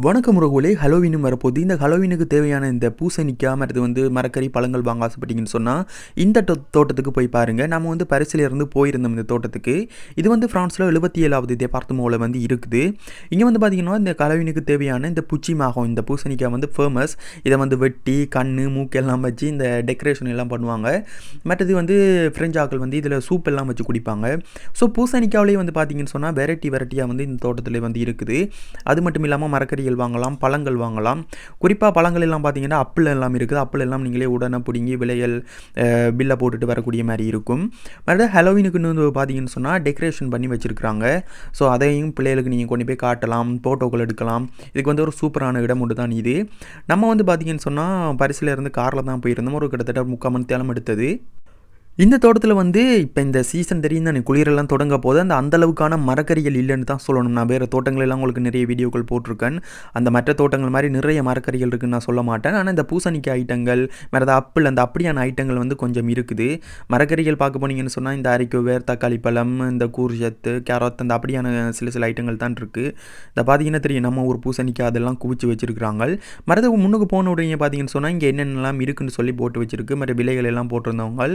வணக்கம் உறவுகளே. ஹலோவினும் வரப்போகுது. இந்த ஹலோவினுக்கு தேவையான இந்த பூசணிக்காய் மற்றது வந்து மரக்கறி பழங்கள் வாங்க ஆசைப்பட்டீங்கன்னு சொன்னால் இந்த தோ- தோட்டத்துக்கு போய் பாருங்கள் நம்ம வந்து பரிசில் இருந்து போயிருந்தோம் இந்த தோட்டத்துக்கு. இது வந்து ஃப்ரான்ஸில் எழுபத்தி ஏழாவது டெபார்ட்மோவில் வந்து இருக்குது. இங்கே வந்து பார்த்திங்கன்னா இந்த ஹலோவினுக்கு தேவையான இந்த புச்சி மாகம் இந்த பூசணிக்காய் வந்து ஃபேமஸ். இதை வந்து வெட்டி கண் மூக்கெல்லாம் வச்சு இந்த டெக்கரேஷன் எல்லாம் பண்ணுவாங்க. மற்றது வந்து ஃப்ரெஞ்ச் ஆக்கள் வந்து இதில் சூப் எல்லாம் வச்சு குடிப்பாங்க. ஸோ பூசணிக்காவிலே வந்து பார்த்தீங்கன்னு சொன்னால் வெரைட்டி வெரைட்டியாக வந்து இந்த தோட்டத்தில் வந்து இருக்குது. அது மட்டும் இல்லாமல் மரக்கறி காய்கறிகள் வாங்கலாம் பழங்கள் வாங்கலாம். குறிப்பாக பழங்கள் எல்லாம் பார்த்தீங்கன்னா அப்பிள் எல்லாம் இருக்குது. அப்பிள் எல்லாம் நீங்களே உடனே பிடுங்கி விலைகள் பில்லை போட்டுட்டு வரக்கூடிய மாதிரி இருக்கும். மறுபடியும் ஹலோவினுக்குன்னு வந்து பார்த்தீங்கன்னு சொன்னால் டெக்கரேஷன் பண்ணி வச்சுருக்காங்க ஸோ அதையும் பிள்ளைகளுக்கு நீங்கள் கொண்டு போய் காட்டலாம் ஃபோட்டோக்கள் எடுக்கலாம். இதுக்கு வந்து ஒரு சூப்பரான இடம் ஒன்று தான் இது. நம்ம வந்து பார்த்தீங்கன்னு சொன்னால் பரிசில் இருந்து காரில் தான் போயிருந்தோம். ஒரு கிட்டத்தட்ட முக்கால் மணி தேலம் எடுத்தது. இந்த தோட்டத்தில் வந்து இப்போ இந்த சீசன் தெரியும் தானே குளிரெல்லாம் தொடங்க போது அந்த அந்தளவுக்கான மரக்கறிகள் இல்லைன்னு தான் சொல்லணும். நான் வேறு தோட்டங்கள் எல்லாம் உங்களுக்கு நிறைய வீடியோக்கள் போட்டிருக்கேன். அந்த மற்ற தோட்டங்கள் மாதிரி நிறைய மரக்கறிகள் இருக்குன்னு நான் சொல்ல மாட்டேன். ஆனால் இந்த பூசணிக்காய் ஐட்டங்கள் மற்ற அப்பிள் அந்த அப்படியான ஐட்டங்கள் வந்து கொஞ்சம் இருக்குது. மரக்கறிகள் பார்க்க போனீங்கன்னு சொன்னால் இந்த அரிக்கோவேர் தக்காளி பழம் இந்த கூர்ஜத்து கேரட் அந்த அப்படியான சில சில ஐட்டங்கள் தான் இருக்குது இந்த பார்த்தீங்கன்னா தெரியும் நம்ம ஒரு பூசணிக்காய் அதெல்லாம் குவிச்சு வச்சுருக்கிறாங்க. மரது முன்னுக்கு போன உடனே பார்த்தீங்கன்னு சொன்னால் இங்கே என்னென்னலாம் இருக்குன்னு சொல்லி போட்டு வச்சுருக்கு. மற்ற விலைகள் எல்லாம் போட்டிருந்தவங்க.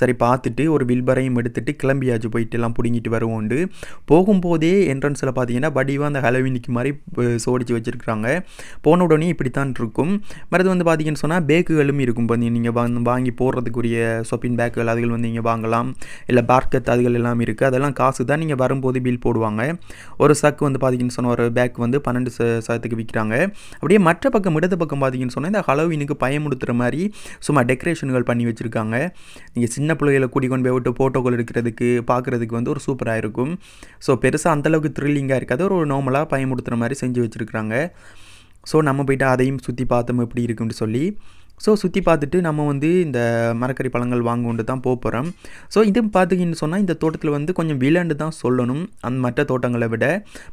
சரி பார்த்துட்டு ஒரு வில்பரையும் எடுத்துட்டு கிளம்பியாச்சு போயிட்டு எல்லாம் பிடுங்கிட்டு வருவோண்டு. போகும்போதே என்ட்ரன்ஸில் பார்த்தீங்கன்னா வடிவாக அந்த ஹலோவினிக்கு மாதிரி சோடிச்சு வச்சுருக்காங்க போன உடனே இப்படித்தான் இருக்கும். மறுது வந்து பார்த்தீங்கன்னு சொன்னால் பேக்குகளும் இருக்கும். இப்போ நீங்கள் வாங்க வாங்கி போடுறதுக்குரிய ஷாப்பிங் பேக்குகள் அதுகள் வந்து நீங்கள் வாங்கலாம். இல்லை பார்க்கத் அதுகள் எல்லாம் இருக்குது அதெல்லாம் காசு தான் நீங்கள் வரும்போது பில் போடுவாங்க. ஒரு சக்கு வந்து பார்த்தீங்கன்னு சொன்னால் ஒரு பேக் வந்து பன்னெண்டு ச சதத்துக்கு விற்கிறாங்க அப்படியே மற்ற பக்கம் இடது பக்கம் பார்த்தீங்கன்னு சொன்னால் இந்த ஹலோவினுக்கு பயமுடுத்துகிற மாதிரி சும்மா டெக்கரேஷன்கள் பண்ணி வச்சுருக்காங்க. நீங்கள் சின்ன பிள்ளைகளை கூட்டி கொண்டு போய் விட்டு ஃபோட்டோக்கள் எடுக்கிறதுக்கு பார்க்குறதுக்கு வந்து ஒரு சூப்பராக இருக்கும். ஸோ பெருசாக அந்தளவுக்கு த்ரில்லிங்காக இருக்காது. ஒரு நார்மலாக பயமுடுத்துகிற மாதிரி செஞ்சு வச்சுருக்காங்க ஸோ நம்ம போயிட்டு அதையும் சுற்றி பார்த்தோம் எப்படி இருக்குன்னு சொல்லி. ஸோ சுற்றி பார்த்துட்டு நம்ம வந்து இந்த மரக்கறி பழங்கள் வாங்க தான் போக போகிறோம் ஸோ இது பார்த்தீங்கன்னு சொன்னால் இந்த தோட்டத்தில் வந்து கொஞ்சம் விலண்டு தான் சொல்லணும் அந்த மற்ற தோட்டங்களை விட.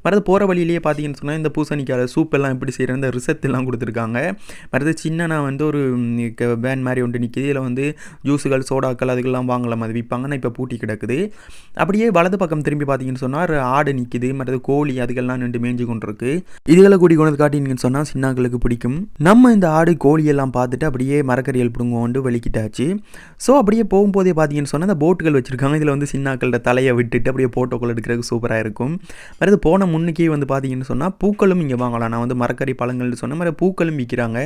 மறது போகிற வழியிலேயே பார்த்தீங்கன்னு சொன்னால் இந்த பூசணிக்காய் சூப்பெல்லாம் எப்படி செய்கிற இந்த ரிசப்ட் எல்லாம் கொடுத்துருக்காங்க. மற்றது சின்ன நான் வந்து ஒரு வேன் மாதிரி ஒன்று நிற்கிது இதில் வந்து ஜூஸுகள் சோடாக்கள் அதுக்கெல்லாம் வாங்கலாம். அது விற்பாங்கன்னா இப்போ பூட்டி கிடக்குது. அப்படியே வலது பக்கம் திரும்பி பார்த்தீங்கன்னு சொன்னால் ஆடு நிற்கிது மற்றது கோழி அதுக்கெல்லாம் நின்று மேய்ஞ்சு கொண்டிருக்கு. இதுகளை கூடி கொண்டு காட்டினீங்கன்னு சொன்னால் சின்னாக்களுக்கு பிடிக்கும். நம்ம இந்த ஆடு கோழி எல்லாம் பார்த்துட்டு அப்படியே மரக்கறியல் பிடுங்குவோண்டு வெளிக்கிட்டாச்சு ஸோ அப்படியே போகும்போதே பார்த்தீங்கன்னு சொன்னால் அந்த போட்டுகள் வச்சுருக்காங்க. இதில் வந்து சின்னாக்கள்கிட்ட தலையை விட்டுட்டு அப்படியே போட்டோக்கள் எடுக்கிறதுக்கு சூப்பராக இருக்கும். மறுது போன முன்னுக்கே வந்து பார்த்தீங்கன்னு சொன்னால் பூக்களும் இங்கே வாங்கலாம். நான் வந்து மரக்கறி பழங்கள்னு சொன்ன மாதிரி பூக்களும் விற்கிறாங்க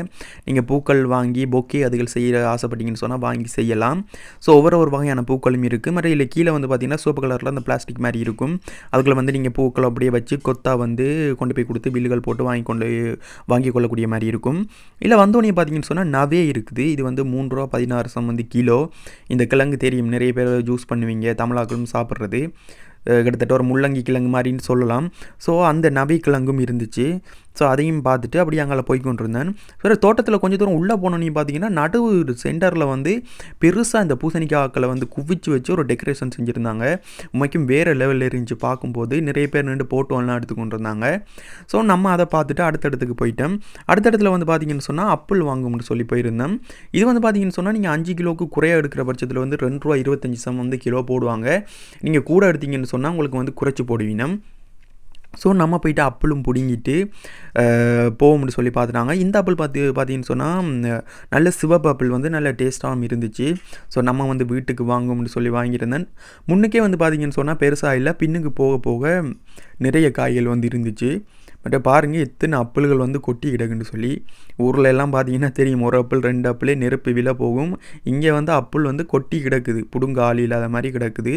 நீங்கள் பூக்கள் வாங்கி பொக்கே அதுகள் செய்ய ஆசைப்பட்டீங்கன்னு சொன்னால் வாங்கி செய்யலாம். ஸோ ஒவ்வொரு ஒரு வகையான பூக்களும் இருக்குது மற்ற இல்லை கீழே வந்து பார்த்தீங்கன்னா சோப்பு கலரில் அந்த பிளாஸ்டிக் மாதிரி இருக்கும். அதுக்குள்ள வந்து நீங்கள் பூக்களை அப்படியே வச்சு கொத்தா வந்து கொண்டு போய் கொடுத்து பில்லுகள் போட்டு வாங்கி கொண்டு வாங்கி கொள்ளக்கூடிய மாதிரி இருக்கும். இல்லை வந்தோடனே பார்த்தீங்கன்னு சொன்னால் நவே இருக்குது. இது வந்து மூன்று ரூபா பதினாறு சம் வந்து கிலோ. இந்த கிழங்கு தெரியும். நிறைய பேர் ஜூஸ் பண்ணுவீங்க தமிழாக்களும் சாப்பிட்றது. கிட்டத்தட்ட ஒரு முள்ளங்கி கிழங்கு மாதிரின்னு சொல்லலாம். ஸோ அந்த நபி கிழங்கும் இருந்துச்சு. ஸோ அதையும் பார்த்துட்டு அப்படியே அங்கே போய் கொண்டிருந்தேன். சரி தோட்டத்தில் கொஞ்சம் தூரம் உள்ளே போனோன்னு பார்த்தீங்கன்னா நடுவு சென்டரில் வந்து பெருசாக இந்த பூசணிக்காய்க்களை வந்து குவிச்சு வச்சு ஒரு டெக்கரேஷன் செஞ்சுருந்தாங்க. உண்மைக்கும் வேறு லெவலில் இருந்துச்சு பார்க்கும்போது. நிறைய பேர் நின்று போட்டோலாம் எடுத்துக்கொண்டு இருந்தாங்க ஸோ நம்ம அதை பார்த்துட்டு அடுத்த இடத்துக்கு போயிட்டோம். அடுத்த இடத்துல வந்து பார்த்தீங்கன்னு சொன்னால் அப்பிள் வாங்கும்னு சொல்லி போயிருந்தேன். இது வந்து பார்த்தீங்கன்னு சொன்னால் நீங்கள் அஞ்சு கிலோவுக்கு குறைய எடுக்கிற பட்சத்தில் வந்து ரெண்டு ரூபா இருபத்தஞ்சி சம் வந்து கிலோ போடுவாங்க. நீங்கள் கூட எடுத்தீங்கன்னு சொன்னால் உங்களுக்கு வந்து குறைச்சி போடுவீங்க ஸோ நம்ம போயிட்டு அப்பிளும் பிடுங்கிட்டு போகும்னு சொல்லி பார்த்துட்டாங்க இந்த ஆப்பிள் பார்த்து பார்த்தீங்கன்னு சொன்னால் நல்ல சிவப்பு ஆப்பிள் வந்து நல்ல டேஸ்ட்டாகவும் இருந்துச்சு. ஸோ நம்ம வந்து வீட்டுக்கு வாங்கும்னு சொல்லி வாங்கியிருந்தேன். முன்னுக்கே வந்து பார்த்தீங்கன்னு சொன்னால் பெருசாக இல்லை. பின்னுக்கு போக போக நிறைய காய்கள் வந்து இருந்துச்சு. பட் பாருங்கள் எத்தனை அப்பிள்கள் வந்து கொட்டி கிடக்குன்னு சொல்லி ஊரில் எல்லாம் பார்த்தீங்கன்னா தெரியும் ஒரு அப்பிள் ரெண்டு அப்பிளே நெருப்பு விலை போகும். இங்கே வந்து அப்பிள் வந்து கொட்டி கிடக்குது புடுங்க ஆள் இல்லாத மாதிரி கிடக்குது.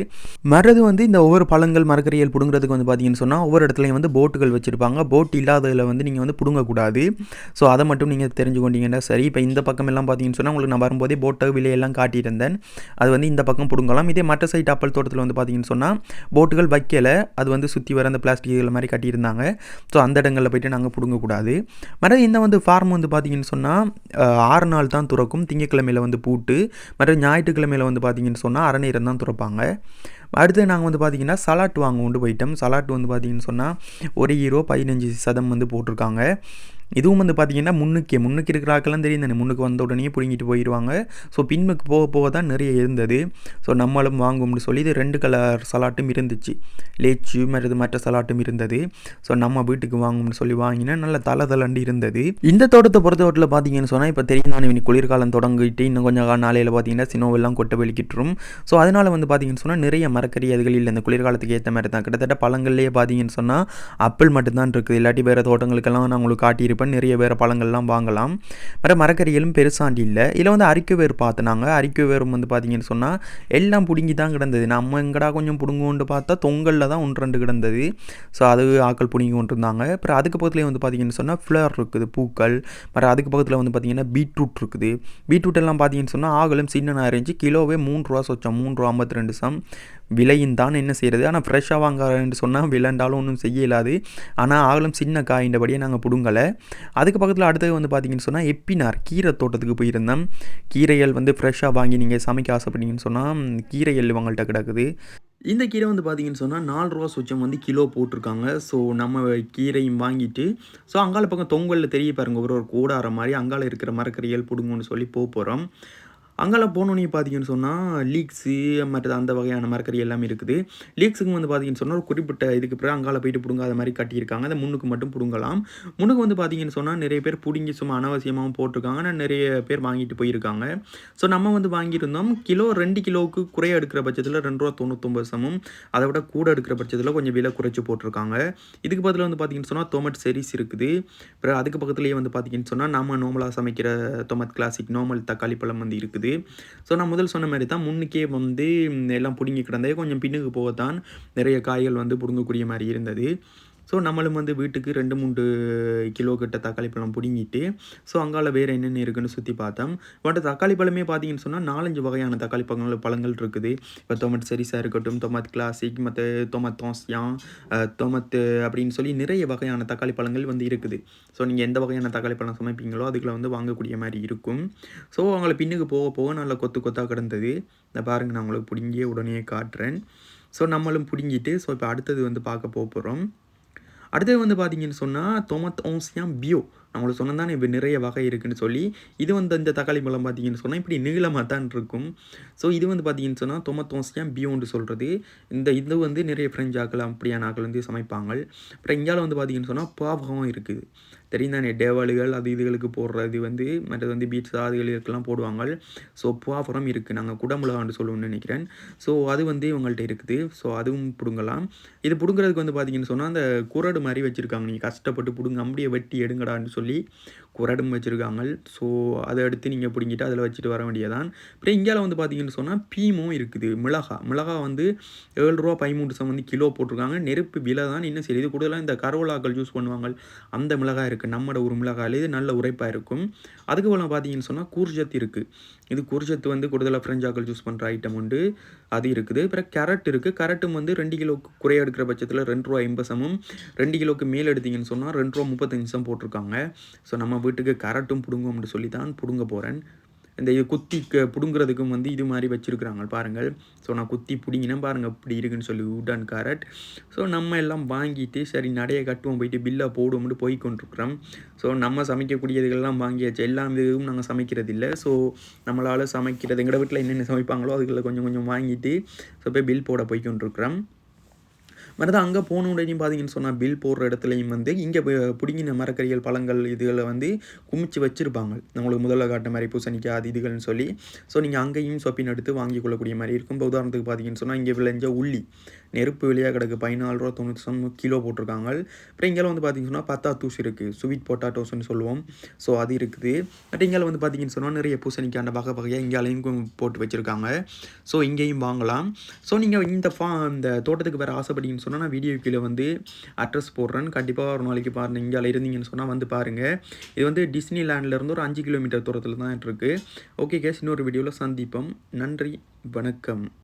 மறது வந்து இந்த ஒவ்வொரு பழங்கள் மரக்கறிகள் பிடுங்குறதுக்கு வந்து பார்த்தீங்கன்னு சொன்னால் ஒவ்வொரு இடத்துலையும் வந்து போட்டுகள் வச்சுருப்பாங்க. போட் இல்லாததில் வந்து நீங்கள் வந்து பிடுங்கக்கூடாது. ஸோ அதை மட்டும் நீங்கள் தெரிஞ்சுக்கொண்டீங்கன்னா சரி. இப்போ இந்த பக்கம் எல்லாம் பார்த்தீங்கன்னு சொன்னால் உங்களுக்கு நான் வரும்போதே போட்டை விலையெல்லாம் காட்டியிருந்தேன் அது வந்து இந்த பக்கம் பிடுங்கலாம். இதே மற்ற சைட் ஆப்பிள் தோட்டத்தில் வந்து பார்த்தீங்கன்னு சொன்னால் போட்டுகள் வைக்கலை. அது வந்து சுற்றி வர அந்த பிளாஸ்டிக் இதில் மாதிரி கட்டியிருந்தாங்க. ஸோ அந்த அந்த இடங்களில் போயிட்டு நாங்கள் பிடுங்கக்கூடாது. மற்ற இந்த வந்து ஃபார்ம் வந்து பார்த்தீங்கன்னு சொன்னால் ஆறு நாள் தான் துறக்கும். திங்கக்கிழமையில் வந்து பூட்டு மற்ற ஞாயிற்றுக்கிழமையில் வந்து பார்த்தீங்கன்னு சொன்னால் அரை நேரம் தான் துறப்பாங்க. அடுத்து நாங்கள் வந்து பார்த்தீங்கன்னா சலாட் வாங்க கொண்டு போயிட்டோம். சலாட் வந்து பார்த்தீங்கன்னு சொன்னால் ஒரு ஹீரோ பதினஞ்சு சதம் வந்து போட்டிருக்காங்க. இதுவும் வந்து பார்த்தீங்கன்னா முன்னுக்கே முன்னுக்கு இருக்கிற ஆக்கெல்லாம் தெரியும் தானே. முன்னுக்கு வந்த உடனே பிடுங்கிட்டு போயிடுவாங்க ஸோ பின்னுக்கு போக போக தான் நிறைய இருந்தது. ஸோ நம்மளும் வாங்கும்னு சொல்லி இது ரெண்டு கலர் சலாட்டும் இருந்துச்சு. லேச்சு மற்றது மற்ற சலாட்டும் இருந்தது. ஸோ நம்ம வீட்டுக்கு வாங்கும்னு சொல்லி வாங்கினா நல்ல தலை தலண்டு இருந்தது. இந்த தோட்டத்தை பொறுத்த பொறுத்தவரையில் பார்த்தீங்கன்னு சொன்னால் இப்போ தெரியும் தானே இனி குளிர்காலம் தொடங்கிட்டு இன்னும் கொஞ்சம் நாளையில் பார்த்தீங்கன்னா சினோவெல்லாம் கொட்டை வெளிக்கிட்டுரும். ஸோ அதனால் வந்து பார்த்தீங்கன்னு சொன்னால் நிறைய மரக்கறி அதுகள் இல்லை இந்த குளிர்காலத்துக்கு ஏற்ற மாதிரி தான். கிட்டத்தட்ட பழங்கள்லேயே பார்த்தீங்கன்னு சொன்னால் ஆப்பிள் மட்டும்தான் இருக்குது. இல்லாட்டி வேறு தோட்டங்களுக்கெல்லாம் நான் உங்களுக்கு காட்டியிருப்பேன். நிறைய வேறு பழங்கள்லாம் வாங்கலாம். வேறு மரக்கறிகளும் பெருசாண்டி இல்லை. இதில் வந்து அரிக்கு வேறு பார்த்துனாங்க அரிக்கு வேரும் வந்து பார்த்தீங்கன்னு சொன்னால் எல்லாம் பிடுங்கி தான் கிடந்தது. நம்ம எங்கடா கொஞ்சம் பிடுங்குவோன்னு பார்த்தா தொங்கலில் தான் ஒன்று ரெண்டு கிடந்தது. ஸோ அது ஆக்கள் பிடுங்கி கொண்டு இருந்தாங்க அப்புறம் அதுக்கு பக்கத்துலேயே வந்து பார்த்தீங்கன்னு சொன்னால் ஃப்ளவர் இருக்குது பூக்கள். அப்புறம் அதுக்கு பக்கத்தில் வந்து பார்த்தீங்கன்னா பீட்ரூட் இருக்குது. பீட்ரூட் எல்லாம் பார்த்தீங்கன்னு சொன்னால் ஆகலும் சின்ன இருந்துச்சு. கிலோவே மூணு ரூபா சொச்சம். மூணு ரூபா ஐம்பத்தி ரெண்டு சம். விலையின் தான் என்ன செய்கிறது ஆனால் ஃப்ரெஷ்ஷாக வாங்கன்னு சொன்னால் விலைண்டாலும் ஒன்றும் செய்ய இயலாது. ஆனால் ஆகலும் சின்ன காயின்றபடியே நாங்கள் பிடுங்கலை. அதுக்கு பக்கத்தில் அடுத்தது வந்து பார்த்தீங்கன்னு சொன்னால் எப்பினார்? கீரை தோட்டத்துக்கு போயிருந்தோம். கீரைகள் வந்து ஃப்ரெஷ்ஷாக வாங்கி நீங்கள் சமைக்க ஆசைப்பட்டீங்கன்னு சொன்னால் கீரைகள் இவங்கள்ட்ட கிடக்குது. இந்த கீரை வந்து பார்த்தீங்கன்னு சொன்னால் நாலு ரூபா சுச்சம் வந்து கிலோ போட்டிருக்காங்க ஸோ நம்ம கீரையும் வாங்கிட்டு ஸோ அங்கால பக்கம் தொங்கலில் தெரிய பாருங்க ஒரு ஒரு கூடாற மாதிரி அங்கால இருக்கிற மரக்கறிகள் பிடுங்கன்னு சொல்லி போக போகிறோம் அங்கெல்லாம் போனோன்னே பார்த்தீங்கன்னு சொன்னால் லீக்ஸு மற்றது அந்த வகையான மரக்கறி எல்லாமே இருக்குது. லீக்ஸுக்கு வந்து பார்த்தீங்கன்னு சொன்னால் ஒரு குறிப்பிட்ட இதுக்கு பிறகு அங்கால போயிட்டு பிடுங்காத மாதிரி கட்டியிருக்காங்க. அந்த முன்னுக்கு மட்டும் பிடுங்கலாம். முன்னுக்கு வந்து பார்த்தீங்கன்னு சொன்னால் நிறைய பேர் பிடுங்கி சும்மா அனாவசியமாகவும் போட்டிருக்காங்க. ஆனால் நிறைய பேர் வாங்கிட்டு போயிருக்காங்க. ஸோ நம்ம வந்து வாங்கியிருந்தோம். கிலோ ரெண்டு கிலோவுக்கு குறைய எடுக்கிற பட்சத்தில் ரெண்டு ரூபா தொண்ணூத்தொம்பது சமம். அதை விட கூட எடுக்கிற பட்சத்தில் கொஞ்சம் விலை குறைச்சி போட்டிருக்காங்க. இதுக்கு பதில் வந்து பார்த்தீங்கன்னு சொன்னால் டொமட் செரிஸ் இருக்குது. அப்புறம் அதுக்கு பக்கத்துலேயே வந்து பார்த்தீங்கன்னு சொன்னால் நம்ம நார்மலாக சமைக்கிற டொமட் கிளாசிக் நார்மல் தக்காளி பழம் வந்து இருக்குது. ஸோ நான் முதல் சொன்ன மாதிரி தான் முன்னுக்கே வந்து எல்லாம் பிடுங்கி கிடந்தே கொஞ்சம் பின்னுக்கு போகத்தான் நிறைய காய்கள் வந்து பிடுங்கக்கூடிய மாதிரி இருந்தது. ஸோ நம்மளும் வந்து வீட்டுக்கு ரெண்டு மூன்று கிலோ கிட்ட தக்காளி பழம் பிடுங்கிட்டு ஸோ அங்கால வேறு என்னென்ன இருக்குன்னு சுற்றி பார்த்தோம். பட் தக்காளி பழமே பார்த்தீங்கன்னு சொன்னால் நாலஞ்சு வகையான தக்காளி பழங்கள் பழங்கள் இருக்குது. இப்போ தொமட் சரிசாக இருக்கட்டும் தொமத் கிளாசிக் மற்ற டொமட் தோசியான் டொமட் அப்படின்னு சொல்லி நிறைய வகையான தக்காளி பழங்கள் வந்து இருக்குது. ஸோ நீங்கள் எந்த வகையான தக்காளி பழம் சமைப்பீங்களோ அதுக்குள்ள வந்து வாங்கக்கூடிய மாதிரி இருக்கும். ஸோ அவங்கள பின்னுக்கு போக போக நல்லா கொத்து கொத்தாக கிடந்தது. இந்த பாருங்க நான் உங்களுக்கு பிடுங்கியே உடனே காட்டுறேன். ஸோ நம்மளும் பிடுங்கிட்டு ஸோ இப்போ அடுத்தது வந்து பார்க்க போக போகிறோம் அடுத்தது வந்து பார்த்தீங்கன்னு சொன்னால் தொமத் ஓசியாம் பியோ. நம்மளுக்கு சொன்னால் இப்போ நிறைய வகை இருக்குன்னு சொல்லி இது வந்து இந்த தக்காளி பழம் பார்த்தீங்கன்னு சொன்னால் இப்படி நீளமாக தான் இருக்கும். ஸோ இது வந்து பார்த்தீங்கன்னு சொன்னால் தொமத் பியோண்டு சொல்கிறது இந்த இது வந்து நிறைய ஃப்ரெஞ்ச் ஆக்கள் அப்படியான ஆக்கள் வந்து சமைப்பாங்க. அப்புறம் இந்தியாவில் வந்து பார்த்தீங்கன்னு சொன்னால் பாவகம் இருக்குது. தெரியும் தானே டேவாளுகள் அது இதுகளுக்கு போடுறது வந்து மற்றது வந்து பீட்ஸா அதுகள் இதுக்கெல்லாம் போடுவாங்க. ஸோ புவாஃபரம் இருக்குது நாங்கள் குடமிளகான்னு சொல்லுவோம்னு நினைக்கிறேன். ஸோ அது வந்து இவங்கள்ட்ட இருக்குது. ஸோ அதுவும் பிடுங்கலாம். இது பிடுங்குறதுக்கு வந்து பார்த்தீங்கன்னு சொன்னால் அந்த குரடு மாதிரி வச்சுருக்காங்க. நீங்கள் கஷ்டப்பட்டு பிடுங்க அப்படியே வெட்டி எடுங்கடான்னு சொல்லி তুলি குரடும் வச்சுருக்காங்க ஸோ அதை எடுத்து நீங்கள் பிடிங்கிட்டு அதில் வச்சுட்டு வர வேண்டியதான். அப்புறம் இந்தியாவில் வந்து பார்த்தீங்கன்னு சொன்னால் பீமும் இருக்குது. மிளகா. மிளகா வந்து ஏழு ரூபா பதிமூன்று சம் வந்து கிலோ போட்டிருக்காங்க. நெருப்பு விலை தான் இன்னும் சரி. இது கூடுதலாக இந்த கருவலாக்கள் யூஸ் பண்ணுவாங்க அந்த மிளகாய் இருக்குது நம்மட ஒரு மிளகாயில் இது நல்ல உரைப்பாக இருக்கும். அதுக்கு போல பார்த்தீங்கன்னு சொன்னால் கூர்ஜத் இருக்குது இது கூர்ஜத்து வந்து கூடுதலாக ஃப்ரெஞ்சாக்கள் யூஸ் பண்ணுற ஐட்டம் உண்டு. அது இருக்குது. அப்புறம் கேரட் இருக்குது கேரட்டும் வந்து ரெண்டு கிலோக்கு குறைய எடுக்கிற பட்சத்தில் ரெண்டு ரூபா எண்பது சமம் ரெண்டு கிலோக்கு மேல் எடுத்தீங்கன்னு சொன்னால் ரெண்டு ரூபா முப்பத்தஞ்சு சம் போட்டிருக்காங்க. ஸோ நம்ம வீட்டுக்கு கரட்டும் பிடுங்கும்னு சொல்லி தான் பிடுங்க போகிறேன் இந்த இது குத்தி பிடுங்குறதுக்கும் வந்து இது மாதிரி வச்சுருக்குறாங்க பாருங்கள். ஸோ நான் குத்தி பிடிங்கினேன். பாருங்கள் இப்படி இருக்குன்னு சொல்லி உடன் கேரட். ஸோ நம்ம எல்லாம் வாங்கிட்டு சரி நடைய கட்டுவோம் போயிட்டு பில்லை போடுவோம்னு போய் கொண்டிருக்கிறோம் ஸோ நம்ம சமைக்கக்கூடியதுகள்லாம் வாங்கியாச்சு. எல்லா இதுவும் நாங்கள் சமைக்கிறது இல்லை ஸோ நம்மளால் சமைக்கிறது எங்கள் வீட்டில் என்னென்ன சமைப்பாங்களோ அதுகளை கொஞ்சம் கொஞ்சம் வாங்கிட்டு ஸோ போய் பில் போட போய் கொண்டிருக்கிறோம் மறுதான் அங்கே போன உடனே பார்த்தீங்கன்னு சொன்னால் பில் போடுற இடத்துலையும் வந்து இங்கே பிடுங்கின மரக்கறிகள் பழங்கள் இதுகளை வந்து குமிச்சு வச்சுருப்பாங்க. நம்மளுக்கு முதல்ல காட்டின மாதிரி பூசணிக்காய் அது இதுகள்னு சொல்லி. ஸோ நீங்கள் அங்கேயும் ஷாப்பிங் எடுத்து வாங்கி கொள்ளக்கூடிய மாதிரி இருக்கும். இப்போ உதாரணத்துக்கு பார்த்தீங்கன்னு சொன்னால் இங்கே விளைஞ்ச உள்ளி. நெருப்பு வெளியாக கிடக்கு பதினாலு ரூபா தொண்ணூற்றி சொன்ன கிலோ போட்டிருக்காங்க. அப்புறம் இங்கே வந்து பார்த்தீங்கன்னு சொன்னால் பத்தா தூசி இருக்குது ஸ்வீட் பொட்டாட்டோஸ்னு சொல்லுவோம். ஸோ அது இருக்குது. பட் இங்கே வந்து பார்த்தீங்கன்னு சொன்னால் நிறைய பூசணிக்காய் அந்த வகை வகையாக இங்கேயும் போட்டு வச்சுருக்காங்க. ஸோ இங்கேயும் வாங்கலாம். ஸோ நீங்கள் இந்த ஃபா இந்த தோட்டத்துக்கு வேறு ஆசைப்பட்டீங்கன்னு சொன்னால் நான் வீடியோ கீழே வந்து அட்ரஸ் போடுறேன். கண்டிப்பாக ஒரு நாளைக்கு பாருங்கள் இங்கே இருந்தீங்கன்னு சொன்னால் வந்து பாருங்கள் இது வந்து டிஸ்னி லேண்ட்லேருந்து ஒரு அஞ்சு கிலோமீட்டர் தூரத்தில் தான் இருக்குது ஓகே கேஸ் இன்னொரு வீடியோவில் சந்திப்போம். நன்றி வணக்கம்.